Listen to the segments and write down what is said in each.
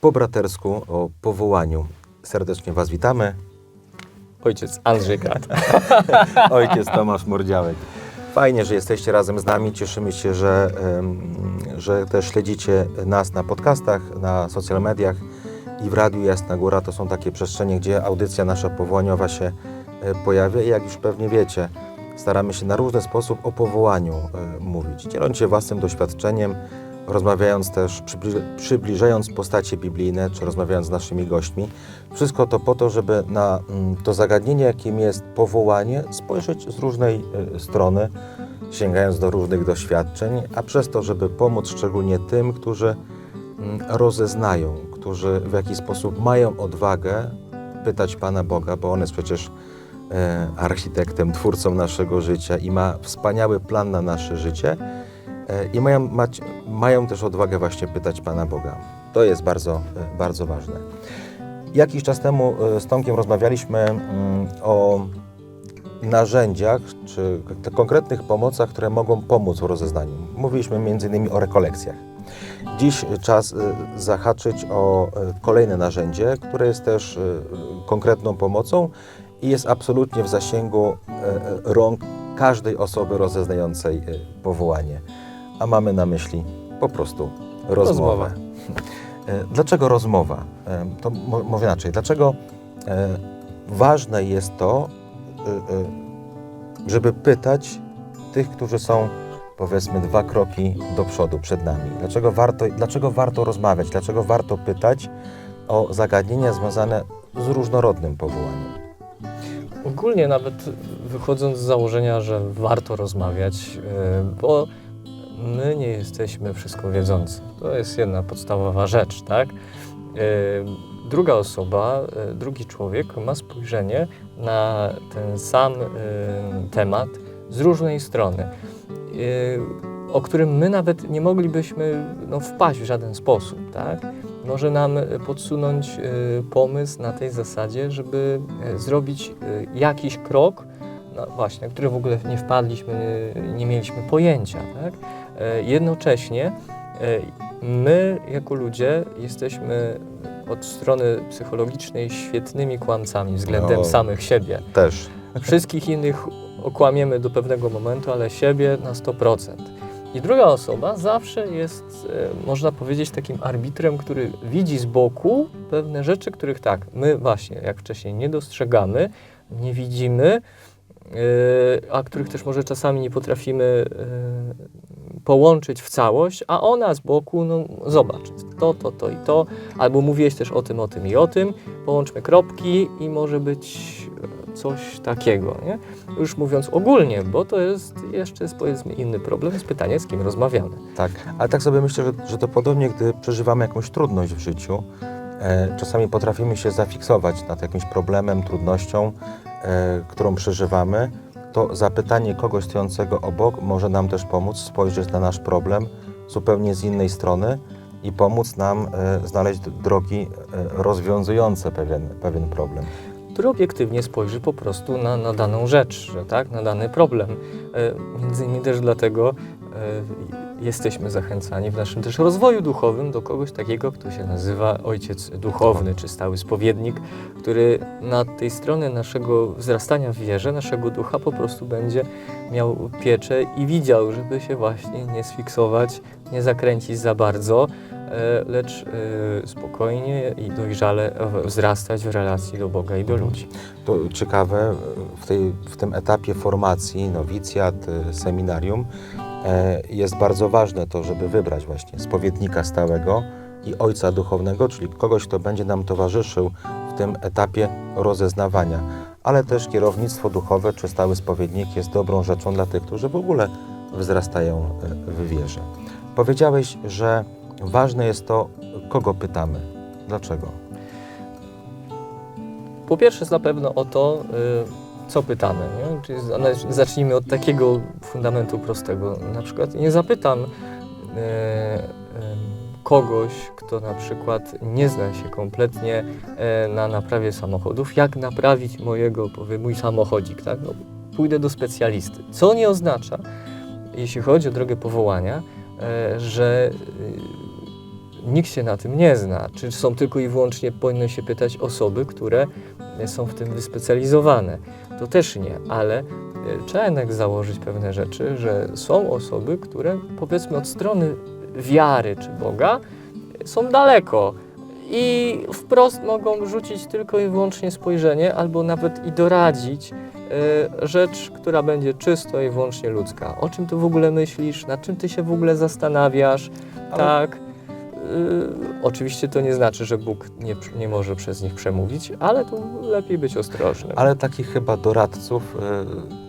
po bratersku o powołaniu. Serdecznie Was witamy. Ojciec Andrzej Kat. Ojciec Tomasz Mordziałek. Fajnie, że jesteście razem z nami. Cieszymy się, że, że też śledzicie nas na podcastach, na social mediach i w Radiu Jasna Góra. To są takie przestrzenie, gdzie audycja nasza powołaniowa się e, pojawia i jak już pewnie wiecie, staramy się na różny sposób o powołaniu e, mówić, dzieląc się własnym doświadczeniem, rozmawiając też, przybli- przybliżając postacie biblijne, czy rozmawiając z naszymi gośćmi. Wszystko to po to, żeby na mm, to zagadnienie, jakim jest powołanie, spojrzeć z różnej y, strony, sięgając do różnych doświadczeń, a przez to, żeby pomóc szczególnie tym, którzy mm, rozeznają, którzy w jakiś sposób mają odwagę pytać Pana Boga, bo On jest przecież e, architektem, twórcą naszego życia i ma wspaniały plan na nasze życie i mają, mać, mają też odwagę właśnie pytać Pana Boga. To jest bardzo, e, bardzo ważne. Jakiś czas temu e, z Tomkiem rozmawialiśmy mm, o narzędziach czy konkretnych pomocach, które mogą pomóc w rozeznaniu. Mówiliśmy m.in. o rekolekcjach. Dziś czas e, zahaczyć o e, kolejne narzędzie, które jest też e, konkretną pomocą i jest absolutnie w zasięgu e, e, rąk każdej osoby rozeznającej e, powołanie. A mamy na myśli po prostu rozmowę. Rozmowa. E, Dlaczego rozmowa? E, To mo- mówię inaczej. Dlaczego e, ważne jest to, żeby pytać tych, którzy są powiedzmy dwa kroki do przodu przed nami? Dlaczego warto, dlaczego warto rozmawiać? Dlaczego warto pytać o zagadnienia związane z różnorodnym powołaniem? Ogólnie nawet wychodząc z założenia, że warto rozmawiać, bo my nie jesteśmy wszystko wiedzący. To jest jedna podstawowa rzecz, tak? Yy, Druga osoba, yy, drugi człowiek ma spojrzenie na ten sam yy, temat z różnej strony, o którym my nawet nie moglibyśmy no, wpaść w żaden sposób, tak? może nam e, podsunąć e, pomysł na tej zasadzie, żeby e, zrobić e, jakiś krok, no właśnie, który w ogóle nie wpadliśmy, nie mieliśmy pojęcia. Tak? E, Jednocześnie e, my jako ludzie jesteśmy od strony psychologicznej świetnymi kłamcami względem No. samych siebie. Też. Wszystkich innych okłamiemy do pewnego momentu, ale siebie na 100%. I druga osoba zawsze jest, e, można powiedzieć, takim arbitrem, który widzi z boku pewne rzeczy, których tak, my właśnie, jak wcześniej, nie dostrzegamy, nie widzimy, a których też może czasami nie potrafimy połączyć w całość, a ona z boku, no zobacz, to, to, to i to, albo mówiłeś też o tym, o tym i o tym, połączmy kropki i może być e, coś takiego, nie? Już mówiąc ogólnie, bo to jest jeszcze jest powiedzmy inny problem, jest pytanie, z kim rozmawiamy. Tak, ale tak sobie myślę, że, że to podobnie, gdy przeżywamy jakąś trudność w życiu, e, czasami potrafimy się zafiksować nad jakimś problemem, trudnością, e, którą przeżywamy, to zapytanie kogoś stojącego obok może nam też pomóc spojrzeć na nasz problem zupełnie z innej strony i pomóc nam e, znaleźć drogi e, rozwiązujące pewien, pewien problem. który obiektywnie spojrzy po prostu na, na daną rzecz, tak, na dany problem. E, między innymi też dlatego e, jesteśmy zachęcani w naszym też rozwoju duchowym do kogoś takiego, kto się nazywa ojciec duchowny czy stały spowiednik, który na tej strony naszego wzrastania w wierze, naszego ducha po prostu będzie miał pieczę i widział, żeby się właśnie nie sfiksować, nie zakręcić za bardzo, e, lecz e, spokojnie i dojrzale wzrastać w relacji do Boga i do ludzi. To ciekawe, w, tej, w tym etapie formacji, nowicjat, y, seminarium, e, jest bardzo ważne to, żeby wybrać właśnie spowiednika stałego i ojca duchownego, czyli kogoś, kto będzie nam towarzyszył w tym etapie rozeznawania. Ale też kierownictwo duchowe czy stały spowiednik jest dobrą rzeczą dla tych, którzy w ogóle wzrastają e, w wierze. Powiedziałeś, że ważne jest to, kogo pytamy. Dlaczego? Po pierwsze jest na pewno o to, y, co pytamy. Nie? Zacznijmy od takiego fundamentu prostego. Na przykład nie zapytam y, y, kogoś, kto na przykład nie zna się kompletnie e, na naprawie samochodów, jak naprawić mojego, powie, mój samochodzik. Tak? No, pójdę do specjalisty. Co nie oznacza, jeśli chodzi o drogę powołania, e, że y, nikt się na tym nie zna. Czy są tylko i wyłącznie, powinny się pytać osoby, które są w tym wyspecjalizowane. To też nie, ale e, trzeba jednak założyć pewne rzeczy, że są osoby, które powiedzmy od strony wiary czy Boga są daleko i wprost mogą rzucić tylko i wyłącznie spojrzenie albo nawet i doradzić e, rzecz, która będzie czysto i wyłącznie ludzka. O czym ty w ogóle myślisz, nad czym ty się w ogóle zastanawiasz, Ale- tak. Y, oczywiście to nie znaczy, że Bóg nie, nie może przez nich przemówić, ale tu lepiej być ostrożnym. Ale takich chyba doradców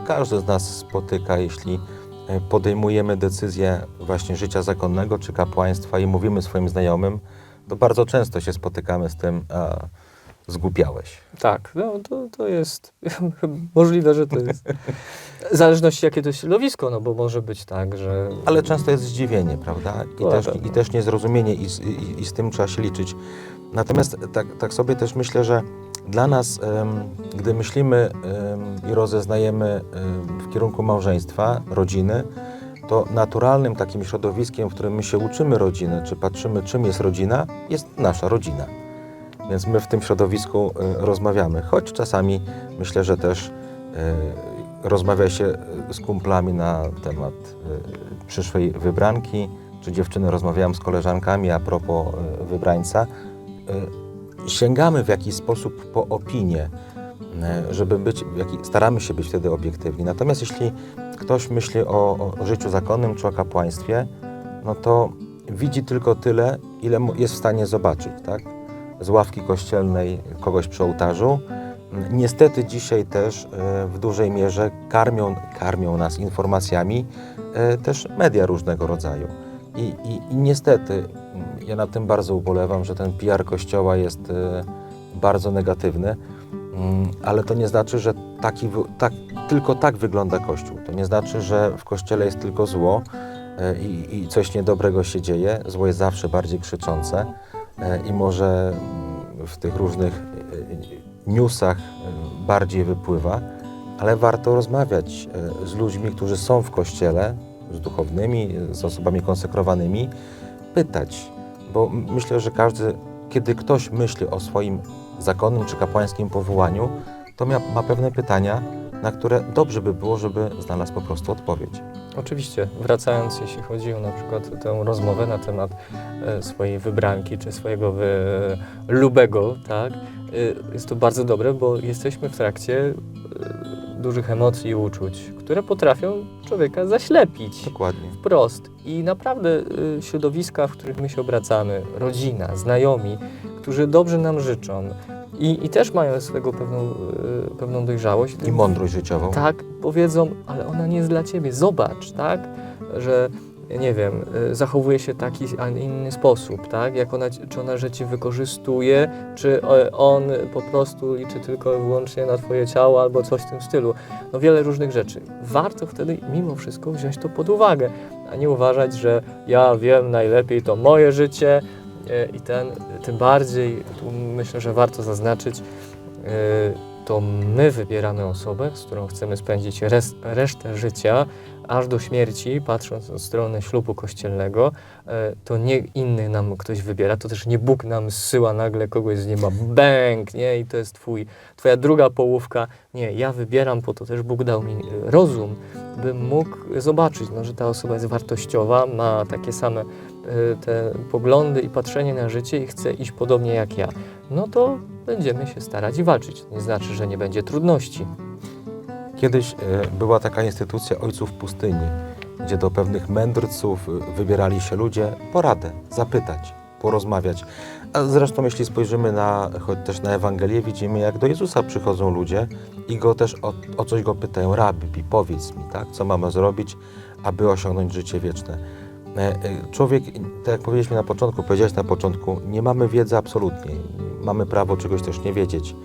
e, każdy z nas spotyka, jeśli e, podejmujemy decyzję właśnie życia zakonnego czy kapłaństwa i mówimy swoim znajomym, to bardzo często się spotykamy z tym, zgłupiałeś. Tak, no to, to jest możliwe, że to jest. W zależności jakie to środowisko, no bo może być tak, że. Ale często jest zdziwienie, prawda? I, To też, na pewno. i też niezrozumienie i z, i, i z tym trzeba się liczyć. Natomiast tak, tak sobie też myślę, że dla nas, gdy myślimy i rozeznajemy em, w kierunku małżeństwa, rodziny, to naturalnym takim środowiskiem, w którym my się uczymy rodziny, czy patrzymy, czym jest rodzina, jest nasza rodzina. Więc my w tym środowisku e, rozmawiamy, choć czasami myślę, że też e, rozmawia się e, z kumplami na temat przyszłej wybranki, czy dziewczyny rozmawiałem z koleżankami a propos wybrańca. Sięgamy w jakiś sposób po opinię, żeby być, staramy się być wtedy obiektywni. Natomiast jeśli ktoś myśli o, o życiu zakonnym czy o kapłaństwie, no to widzi tylko tyle, ile jest w stanie zobaczyć, tak? Z ławki kościelnej kogoś przy ołtarzu. Niestety dzisiaj też e, w dużej mierze karmią, karmią nas informacjami e, też media różnego rodzaju. I, i, I niestety mm, ja nad tym bardzo ubolewam, że ten PR Kościoła jest e, bardzo negatywny, Mm, ale to nie znaczy, że taki, tak, tylko tak wygląda Kościół. To nie znaczy, że w Kościele jest tylko zło i, i coś niedobrego się dzieje. Zło jest zawsze bardziej krzyczące i może mm, w tych różnych e, newsach e, bardziej wypływa, ale warto rozmawiać e, z ludźmi, którzy są w Kościele, z duchownymi, z osobami konsekrowanymi, pytać, bo myślę, że każdy, kiedy ktoś myśli o swoim zakonnym czy kapłańskim powołaniu, to ma pewne pytania, na które dobrze by było, żeby znalazł po prostu odpowiedź. Oczywiście, wracając, jeśli chodzi o na przykład tę rozmowę na temat e, swojej wybranki czy swojego wy, lubego, tak, e, jest to bardzo dobre, bo jesteśmy w trakcie e, dużych emocji i uczuć, które potrafią człowieka zaślepić. Dokładnie. Wprost. I naprawdę y, środowiska, w których my się obracamy, rodzina, znajomi, którzy dobrze nam życzą i, i też mają swego pewną, y, pewną dojrzałość. I mądrość życiową. Tak, powiedzą, ale ona nie jest dla ciebie. Zobacz, tak, że nie wiem, y, zachowuje się w taki, a inny sposób, tak? Jak ona, czy ona, cię wykorzystuje, czy e, on po prostu liczy tylko i wyłącznie na twoje ciało albo coś w tym stylu. No wiele różnych rzeczy. Warto wtedy mimo wszystko wziąć to pod uwagę, a nie uważać, że ja wiem najlepiej, to moje życie e, i ten, tym bardziej, myślę, że warto zaznaczyć, e, to my wybieramy osobę, z którą chcemy spędzić res, resztę życia, aż do śmierci, patrząc od strony ślubu kościelnego, e, to nie inny nam ktoś wybiera, to też nie Bóg nam zsyła nagle kogoś z nieba, bęk, nie, i to jest twój, twoja druga połówka. Nie, ja wybieram, po to też Bóg dał mi e, rozum, bym mógł zobaczyć, no, że ta osoba jest wartościowa, ma takie same e, te poglądy i patrzenie na życie i chce iść podobnie jak ja. No to będziemy się starać i walczyć. Nie znaczy, że nie będzie trudności. Kiedyś e, była taka instytucja ojców pustyni, gdzie do pewnych mędrców e, wybierali się ludzie poradę, zapytać, porozmawiać. A zresztą jeśli spojrzymy na, choć też na Ewangelię, widzimy jak do Jezusa przychodzą ludzie i go też o, o coś go pytają, rabbi, powiedz mi, tak, co mamy zrobić, aby osiągnąć życie wieczne. E, e, Człowiek, tak jak powiedzieliśmy na początku, powiedziałeś na początku, nie mamy wiedzy absolutnie, mamy prawo czegoś też nie wiedzieć.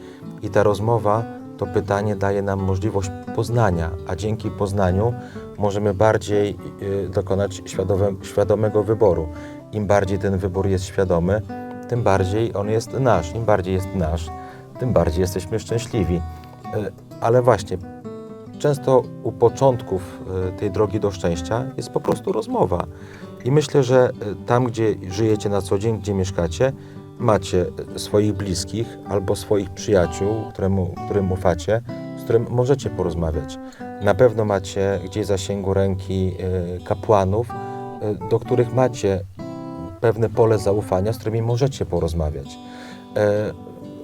I ta rozmowa, to pytanie daje nam możliwość poznania, a dzięki poznaniu możemy bardziej y, dokonać świadome, świadomego wyboru. Im bardziej ten wybór jest świadomy, tym bardziej on jest nasz. Im bardziej jest nasz, tym bardziej jesteśmy szczęśliwi. Ale właśnie, często u początków e, tej drogi do szczęścia jest po prostu rozmowa. I myślę, że e, tam, gdzie żyjecie na co dzień, gdzie mieszkacie, macie e, swoich bliskich albo swoich przyjaciół, któremu, którym ufacie, z którym możecie porozmawiać. Na pewno macie gdzieś zasięgu ręki e, kapłanów, e, do których macie pewne pole zaufania, z którymi możecie porozmawiać.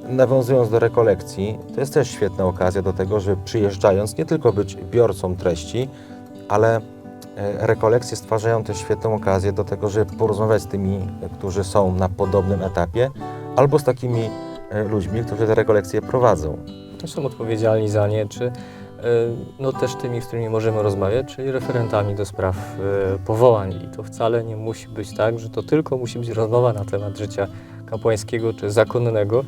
Nawiązując do rekolekcji, to jest też świetna okazja do tego, żeby przyjeżdżając nie tylko być biorcą treści, ale e, rekolekcje stwarzają też świetną okazję do tego, żeby porozmawiać z tymi, którzy są na podobnym etapie, albo z takimi e, ludźmi, którzy te rekolekcje prowadzą. są odpowiedzialni za nie, czy e, no też tymi, z którymi możemy rozmawiać, czyli referentami do spraw powołań. I to wcale nie musi być tak, że to tylko musi być rozmowa na temat życia kapłańskiego czy zakonnego.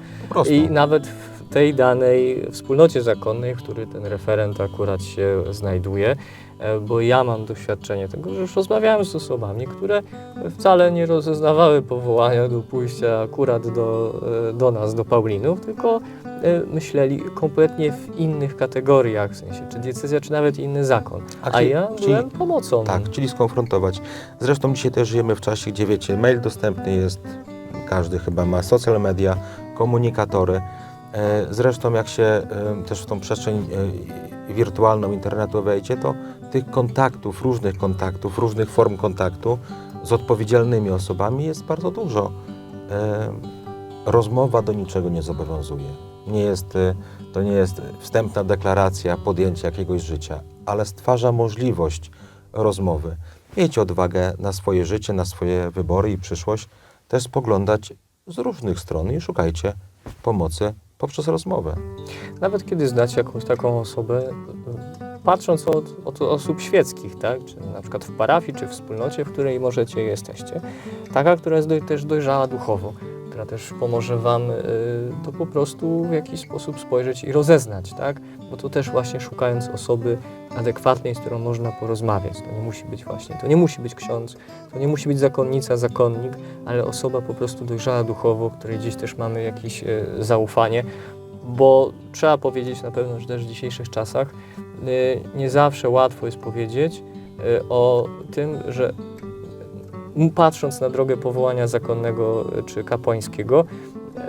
I nawet w tej danej wspólnocie zakonnej, w której ten referent akurat się znajduje, e, bo ja mam doświadczenie tego, że już rozmawiałem z osobami, które wcale nie rozeznawały powołania do pójścia akurat do, e, do nas, do Paulinów, tylko e, myśleli kompletnie w innych kategoriach, w sensie czy diecezja, czy nawet inny zakon. A, czyli- ja czyli- byłem pomocą. Tak, czyli skonfrontować. Zresztą dzisiaj też żyjemy w czasie, gdzie wiecie, mail dostępny jest, każdy chyba ma social media, komunikatory. E, Zresztą jak się e, też w tą przestrzeń e, wirtualną internetu wejdzie, to tych kontaktów, różnych kontaktów, różnych form kontaktu z odpowiedzialnymi osobami jest bardzo dużo. Rozmowa do niczego nie zobowiązuje. Nie jest, to nie jest wstępna deklaracja podjęcia jakiegoś życia, ale stwarza możliwość rozmowy. Miejcie odwagę na swoje życie, na swoje wybory i przyszłość też spoglądać z różnych stron i szukajcie pomocy poprzez rozmowę. Nawet kiedy znacie jakąś taką osobę, patrząc od, od osób świeckich, tak? czy na przykład w parafii, czy w wspólnocie, w której możecie jesteście, taka, która jest też dojrzała duchowo, która też pomoże Wam y, to po prostu w jakiś sposób spojrzeć i rozeznać, tak? bo to też właśnie szukając osoby adekwatnej, z którą można porozmawiać. To nie musi być właśnie, to nie musi być ksiądz, to nie musi być zakonnica, zakonnik, ale osoba po prostu dojrzała duchowo, której gdzieś też mamy jakieś y, zaufanie, bo trzeba powiedzieć na pewno, że też w dzisiejszych czasach y, nie zawsze łatwo jest powiedzieć o tym, że patrząc na drogę powołania zakonnego y, czy kapłańskiego,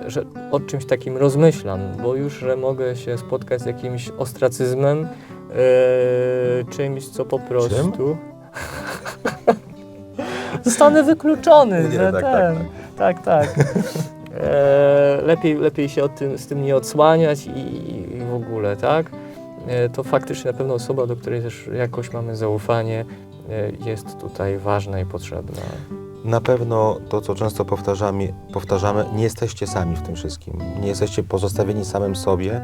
y, że o czymś takim rozmyślam, bo już, że mogę się spotkać z jakimś ostracyzmem, y, czymś, co po prostu... Zostanę wykluczony, Nie, tak, tak, ten. Tak, tak. E, lepiej, lepiej się tym, z tym nie odsłaniać i, i w ogóle, tak? E, to faktycznie na pewno osoba, do której też jakoś mamy zaufanie, e, jest tutaj ważna i potrzebna. Na pewno to, co często powtarzamy, powtarzamy, nie jesteście sami w tym wszystkim. Nie jesteście pozostawieni samym sobie.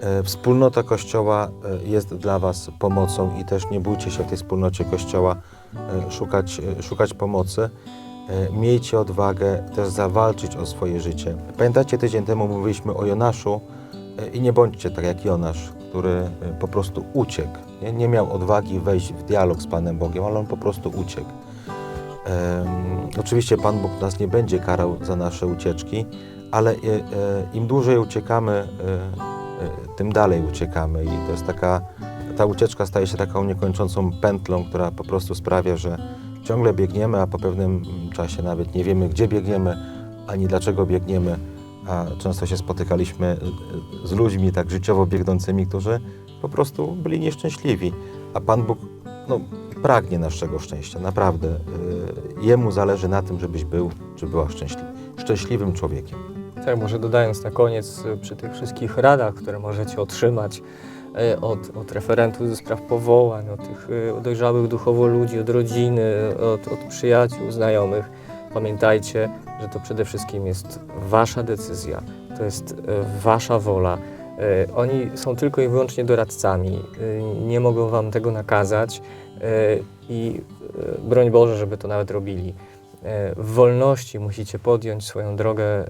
E, Wspólnota Kościoła e, jest dla Was pomocą i też nie bójcie się w tej wspólnocie Kościoła e, szukać, szukać pomocy. Miejcie odwagę też zawalczyć o swoje życie. Pamiętacie, tydzień temu mówiliśmy o Jonaszu i nie bądźcie tak jak Jonasz, który po prostu uciekł. Nie, nie miał odwagi wejść w dialog z Panem Bogiem, ale on po prostu uciekł. Em, oczywiście Pan Bóg nas nie będzie karał za nasze ucieczki, ale e, e, im dłużej uciekamy, e, e, tym dalej uciekamy i to jest taka, ta ucieczka staje się taką niekończącą pętlą, która po prostu sprawia, że ciągle biegniemy, a po pewnym czasie nawet nie wiemy, gdzie biegniemy, ani dlaczego biegniemy, a często się spotykaliśmy z ludźmi tak życiowo biegnącymi, którzy po prostu byli nieszczęśliwi, a Pan Bóg no, pragnie naszego szczęścia, naprawdę. Y, Jemu zależy na tym, żebyś był, czy była szczęśliwy, szczęśliwym człowiekiem. Tak, może dodając na koniec y, przy tych wszystkich radach, które możecie otrzymać y, od, od referentów do spraw powołań, od tych dojrzałych duchowo ludzi, od rodziny, od, od przyjaciół, znajomych, pamiętajcie, że to przede wszystkim jest wasza decyzja, to jest wasza wola. Y, Oni są tylko i wyłącznie doradcami, y, nie mogą wam tego nakazać y, i broń Boże, żeby to nawet robili. E, w wolności musicie podjąć swoją drogę e,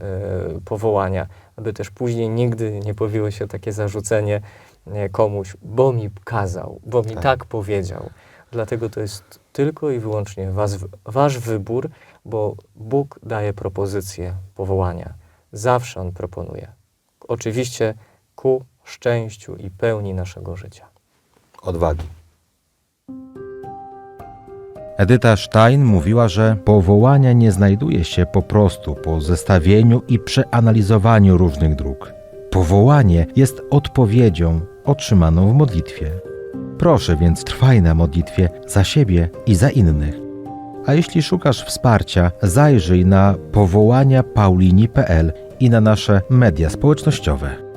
powołania, aby też później nigdy nie pojawiło się takie zarzucenie e, komuś, bo mi kazał, bo mi Tak. tak, powiedział. Dlatego to jest tylko i wyłącznie was, wasz wybór, bo Bóg daje propozycję powołania. Zawsze On proponuje. Oczywiście ku szczęściu i pełni naszego życia. odwagi. Edyta Stein mówiła, że powołania nie znajduje się po prostu po zestawieniu i przeanalizowaniu różnych dróg. Powołanie jest odpowiedzią otrzymaną w modlitwie. Proszę więc trwaj na modlitwie za siebie i za innych. A jeśli szukasz wsparcia, zajrzyj na powołania paulini.pl i na nasze media społecznościowe.